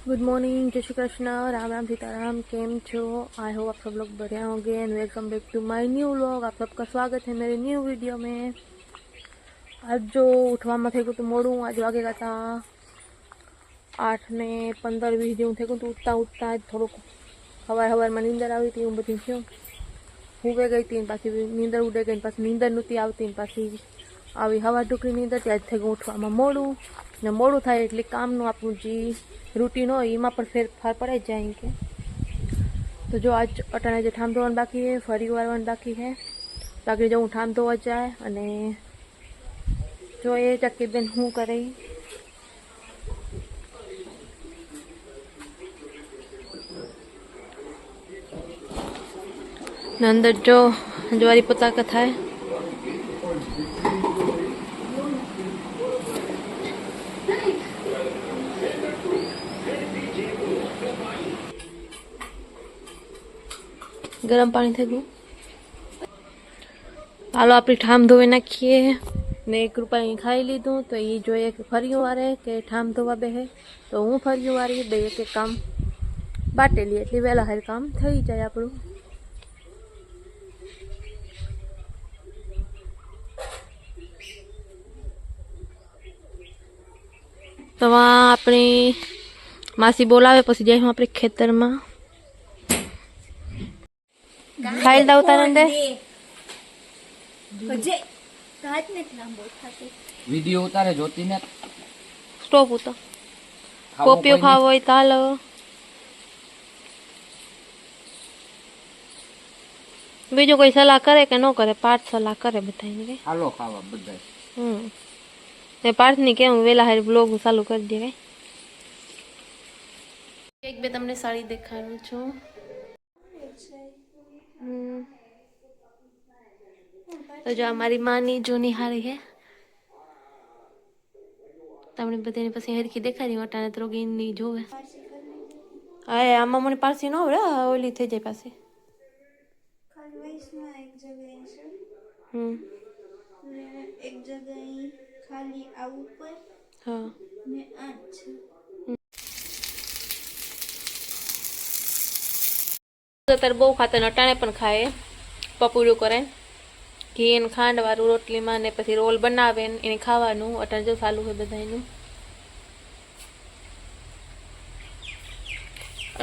Good morning जय श्री कृष्ण राम राम सीताराम केम छो I hope आप सब लोग बढ़िया होंगे and welcome back to my new vlog आप सबका स्वागत है मेरे न्यू वीडियो में आज जो ઉઠવામાં થઈ ગયું હતું મોડું આજ વાગેલા હતા આઠ ને પંદર વીસ જેવું થઈ ગયું હતું ઉઠતા ઉઠતા જ થોડુંક સવાર સવારમાં નીંદર આવી હતી હું બધી થયું હુવે ગઈ હતી ને પાછી નીંદર ઉડે ગઈ ને પાછી નીંદર નહોતી આવતી ને પાછી આવી હવા ટુકડી નીંદર ત્યાં જ થઈ ગયું ઉઠવામાં મોડું ને મોડું થાય એટલે કામનું આપણું જે રૂટીન હોય એમાં પણ ફેરફાર પડે જ જાય કે. તો જો આજ અટાણે જે ઠામ ધોવાનું બાકી છે, ફરી વારવાનું બાકી છે. બાકી જો હું ઠામ ધોવા જાય અને જો એ ચક્કીબેન શું કરે. ને અંદર જો જવારી પતાકા થાય. ગરમ પાણી થઈ ગયું હાલો આપણી ઠામ ધોઈ નાખીએ ને એક રૂપિયા ખાઈ લીધું તો એ જોઈએ કે ફર્યું વારે કે ઠામ ધોવા બેહે તો હું ફર્યું વારી બે એક એક કામ બાટેલી એટલે વહેલા હાર કામ થઈ જાય આપણું તો આ આપણી માસી બોલાવે પછી જઈશું આપણે ખેતરમાં ફાઇલ દઉં લાંબો થાતે વિડિયો ઉતારે જોતી ને સ્ટોપ ઉતો કોપીઓ ખાવ હોય તો બીજો બીજું કોઈ સલાહ કરે કે ન કરે? પાર્થ સલાહ કરે બધાને કે? હાલો ખાવા બધા હમ. ને પાર્થની કેમ વેલા હારી બ્લોગ ચાલુ કરી દે કઈ એક બે તમને સાડી દેખાડું છું. તો જો આ મારી માની જૂની હારી હે તમને બધાને પછી હરખી દેખાડી વટાને ત્રોગીની જોવે હા આમાં મને પારસી ન આવડે આ ઓલી થઈ જાય પાછી ખાલી એક જગ્યાએ છે હમ ને એક જગ્યાએ ખાલી આ ઉપર હા ને આ જ છે અત્યારે બહુ ખાતા ને અટાણે પણ ખાય પપુડું કરે ઘી અને ખાંડ વાળું રોટલીમાં ને પછી રોલ બનાવે ને એને ખાવાનું, અટાણે જો ચાલુ હોય બધાનું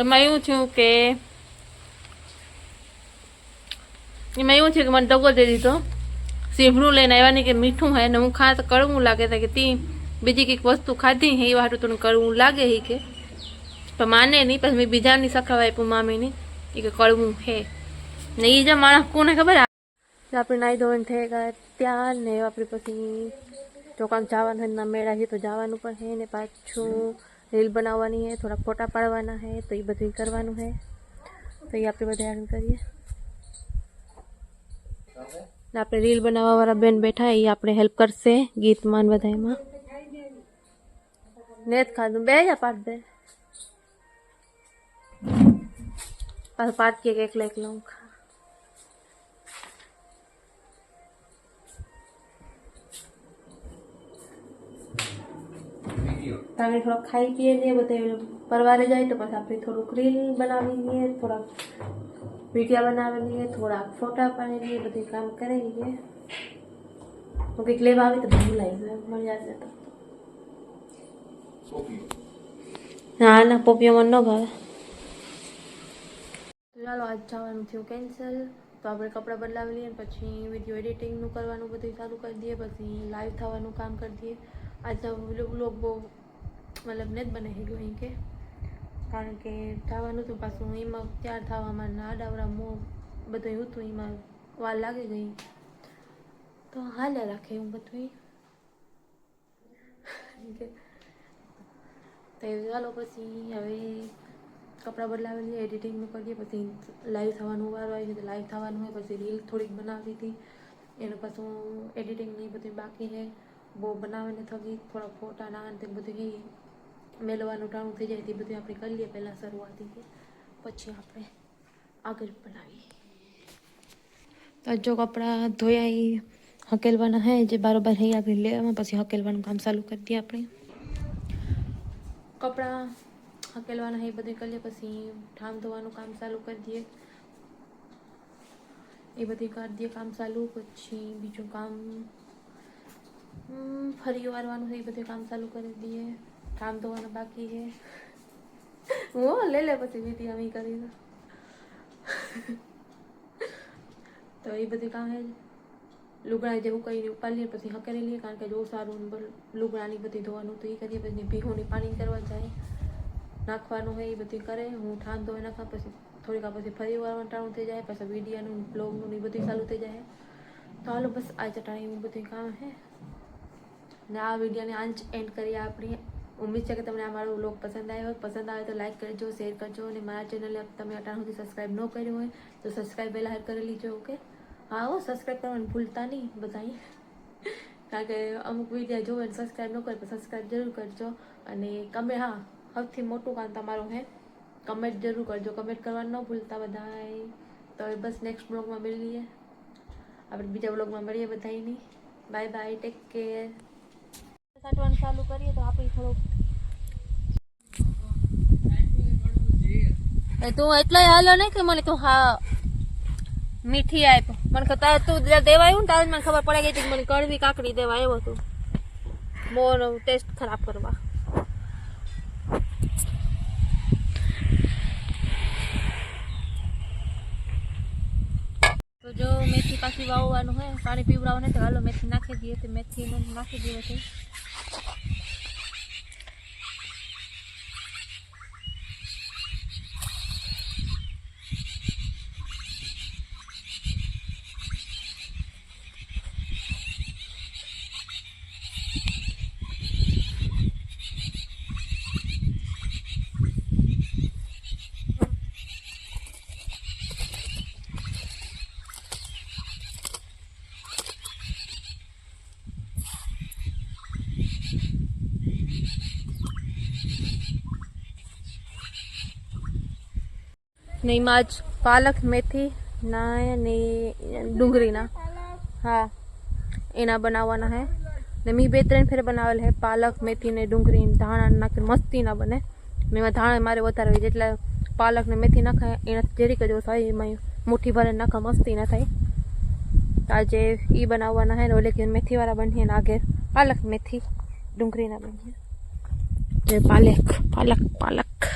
એમાં એવું થયું કે, એમાં એવું થયું કે મને દગો દે દીધો. સીભડું લઈને આવ્યા નહીં કે મીઠું હે ને હું ખા, તો કડવું લાગે છે કે તી બીજી કંઈક વસ્તુ ખાધી હે, એ વાટું તને કડવું લાગે હે કે. પણ માને નહીં, પછી મેં બીજાની સખાવા આપ્યું મામીની, એ કે કડવું હે. ને એ જે માણસ કોને ખબર આપણે નાઈ ધોઈને થઈ ગયા ત્યાં ને આપણે પછી ચોકામ જવાનું હોય ના મેળા છે તો જવાનું પણ છે ને પાછું રીલ બનાવવાની છે થોડા ફોટા પાડવાના છે તો એ બધું કરવાનું છે તો એ આપણે બધા આગળ કરીએ ને આપણે રીલ બનાવવા વાળા બેન બેઠા એ આપણે હેલ્પ કરશે ગીતમાં ને બધા એમાં નેત ખાધું બે જા પાડ દે પાછું પાટ કે એકલા એકલા હું તમે થોડોક ખાઈ પીએ લઈએ બધા પરવારે જાય તો પછી આપણે થોડુંક રીલ બનાવી લઈએ, થોડાક વિડીયા બનાવી લઈએ, થોડાક ફોટા પાડી લઈએ, બધું કામ કરી લઈએ. હું કંઈક લેવા આવી તો બધું લાવી મળી જશે તો. ના ના, પોપીઓ મને ન ભાવે. ચાલો, આજ જવાનું થયું કેન્સલ તો આપણે કપડાં બદલાવી લઈએ, પછી વીડિયો એડિટિંગનું કરવાનું બધું ચાલુ કરી દઈએ, પછી લાઈવ થવાનું કામ કરી દઈએ. આજનો વ્લોગ બહુ મતલબ ને જ બનાવી ગયું અહીં કે. કારણ કે થવાનું હતું પાછું એમાં તૈયાર થવામાં ના આડાવડા મો બધું હતું, એમાં વાર લાગી ગઈ. તો હાલ્યા રાખે એવું બધું કે. તો ચાલો પછી હવે કપડાં બદલાવી લઈએ એડિટિંગનું કરીએ પછી લાઈવ થવાનું વાર આવી તો લાઈવ થવાનું હોય, પછી રીલ થોડીક બનાવી હતી. એનું પાછું એડિટિંગની બધું બાકી છે. બહુ બનાવીને થતી થોડા ફોટા ના તે બધું એ મેલવાનું ટાણું થઈ જાય તે બધું આપણે કરી લઈએ પહેલાં શરૂઆતી કે પછી આપણે આગળ બનાવીએ તો જો કપડાં ધોયા એ હકેલવાના હે જે બારોબાર હે આપણે લેવામાં પછી હકેલવાનું કામ ચાલુ કરી દઈએ આપણે કપડાં હકેલવાના એ બધું કરી લે પછી ઠામ ધોવાનું કામ ચાલુ કરી દઈએ એ બધું કરી દઈએ કામ ચાલુ પછી બીજું કામ હમ, ફરી વારવાનું છે એ બધું કામ ચાલુ કરી દઈએ ઠામ ધોવાનું બાકી છે. હું લે લે પછી વિધિ અમે કરી તો એ બધું કામ છે લુગડા જેવું કઈ ઉપાડીએ પછી હકેલી લઈએ, કારણ કે જો સારું લુગડાની બધી ધોવાનું તો એ કરીએ, પછી ભીહોની પાણી કરવા જાય. નાખવાનું હોય એ બધું કરે, હું ઠામ ધોઈ નાખા, પછી થોડીક પછી ફરી વાર ટાણું થઈ જાય, પછી વિડીયાનું, બ્લોગનું એ બધું ચાલુ થઈ જાય. તો હાલો બસ, આ ચટાણી બધું કામ છે ને આ વિડીયોને આંચ એન્ડ કરીએ આપણી. ઉમ્મીદ છે કે તમને આ મારો વ્લોગ પસંદ આવ્યો હોય. પસંદ આવે તો લાઈક કરજો શેર કરજો અને મારા ચેનલને તમે અટાણ સુધી સબસ્ક્રાઈબ ન કર્યું હોય તો સબસ્ક્રાઈબ પહેલાં હેર કરી લીજો ઓકે હા, હો સબસ્ક્રાઈબ કરવાનું ભૂલતા નહીં બધાય કારણ કે અમુક વીડિયો જોવે અને સબસ્ક્રાઈબ ન કરે તો સબસ્ક્રાઈબ જરૂર કરજો. અને કમે, હા, સૌથી મોટું કામ તમારું હે કમેન્ટ જરૂર કરજો. કમેન્ટ કરવાનું ન ભૂલતા બધાય તો બસ નેક્સ્ટ બ્લોગમાં મળીએ. આપણે બીજા બ્લોગમાં મળીએ બધાયની બાય બાય ટેક કેર સાટવાનું ચાલુ કરીએ તો આપણે થોડુંક તું એટલે હાલો નહીં કે મને તું હા મીઠી આપ મને ખબર તું જ્યાં દેવા આવ્યું ને ત્યારે જ મને ખબર પડી ગઈ હતી કે મને કડવી કાકડી દેવા આવ્યો તું મોર ટેસ્ટ ખરાબ કરવા તો જો મેથી પાછી વાવવાનું હોય પાણી પીવડાવવાનું તો હાલો મેથી નાખી દઈએ તો મેથી નાખી દઈએ છે ને એમાં જ પાલક, મેથી ના ને. ડુંગળીના હા, એના બનાવવાના હે. ને મેં બે ત્રણ ફેર બનાવેલ હે, પાલક, મેથી ને ડુંગળી ધાણા નાખે મસ્તી ના બને. ને એમાં ધાણા મારે વધારે હોય, જેટલા પાલક ને મેથી નાખાય એના જેરીક જ થાય, એમાં મુઠ્ઠી ભરે નાખા મસ્તી ના થાય. આજે એ બનાવવાના હે ને, ઓલે કે મેથીવાળા બનીએ ને આગળ પાલક, મેથી ડુંગળીના બનીએ. પાલક પાલક પાલક.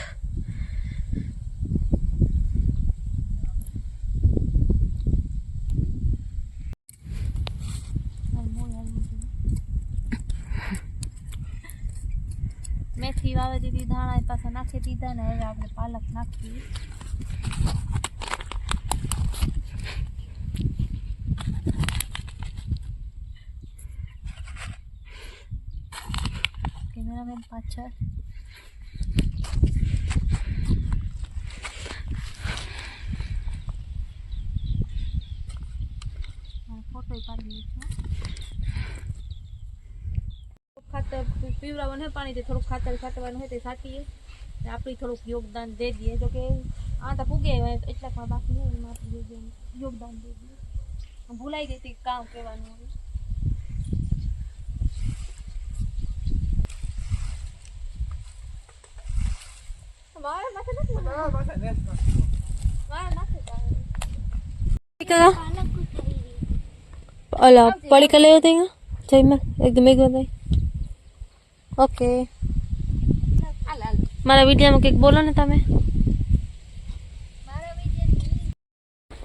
મેથી વાવી દીધી ધાણા પાછા નાખી દીધા ને હવે આપણે પાલક નાખીએ. કેમેરામેન પાછળ. પીવડાવવાનું હોય પાણી થોડુંક ખાતર છાંટવાનું હોય તે છાંટીએ ને આપણે થોડુંક યોગદાન દે દઈએ જો કે આ તો પૂગે હોય એટલાકમાં બાકી હોય એમાં આપણે યોગદાન યોગદાન દે દઈએ હું ભૂલાઈ ગઈ હતી કામ કહેવાનું હવે મારે માથે નથી મારે નથી ઓલા પડીકા લેવો તો જયમાં એકદમ એક બધા ઓકે મારા વિડીયોમાં કંઈક બોલો ને તમે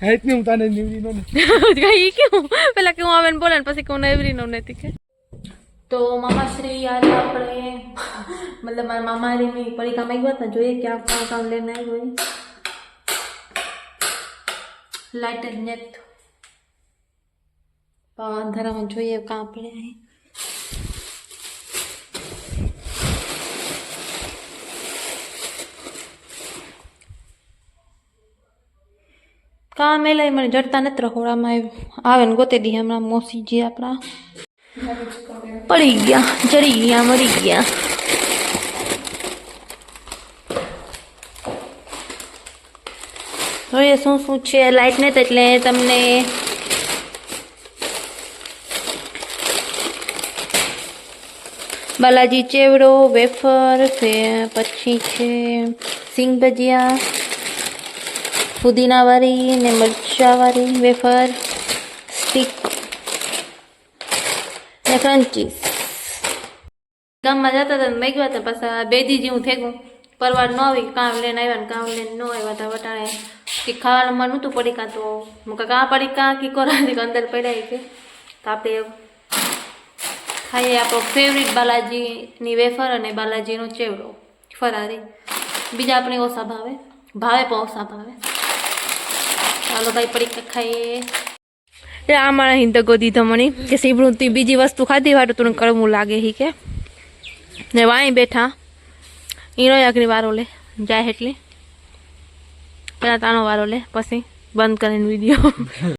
હેત નહીં હું તને નીવડી નો ને કઈ કેવું પેલા કે હું આવે ને બોલે ને પછી કે હું એવરી નો નથી કે તો મામાશ્રી યાર આપણે મતલબ મારા મામારી ની પડીકા માંગ્યા હતા જોઈએ ક્યાં કામ કામ લઈને આવ્યો હોય લાઇટ જ નેટ અંધારામાં જોઈએ કાં પડે અહીં કામ એલાય મને જડતા નથી રખોડામાં આવે ને ગોતે દી હમણાં મોસીજી આપણા. પડી ગયા ચડી ગયા, મરી ગયા. હવે શું શું છે? લાઇટ નથી એટલે તમને બાલાજી ચેવડો વેફર પછી છે સિંગ ભજીયા ફુદીનાવાળી ને મરચાવાળી વેફર સ્ટીક ને ક્રંચીસ ગામમાં જતા હતા મેં ગયા હતા પાછા બે દી જેવું થેગું પરવાર ન આવી, કામ લઈને આવ્યા ને કામ લઈને ન આવ્યા હતા વટાણે. કે ખાવાનું મન નહોતું પડી કાં તો. હું કાં કાં પડી કાં કી કોરાની અંદર પડ્યા કે તો આપણે ખાઈએ આપણો ફેવરિટ બાલાજીની વેફર અને બાલાજીનો ચેવડો. ફરારી. બીજા આપણે ઓછા ભાવે. ભાવે પણ ઓછા ભાવે. ચાલો ભાઈ પડી ખાઈએ. આ મારા હિંદગો દીધો મને કે સીબડું તું બીજી વસ્તુ ખાધી, વાટું તું કડવું લાગે હી કે. ને વાંઈ બેઠા. ઈનો અગ્નિ વારો લે, જાય એટલે પેલા તાનો વારો લે, પછી બંધ કરીને વીડિયો.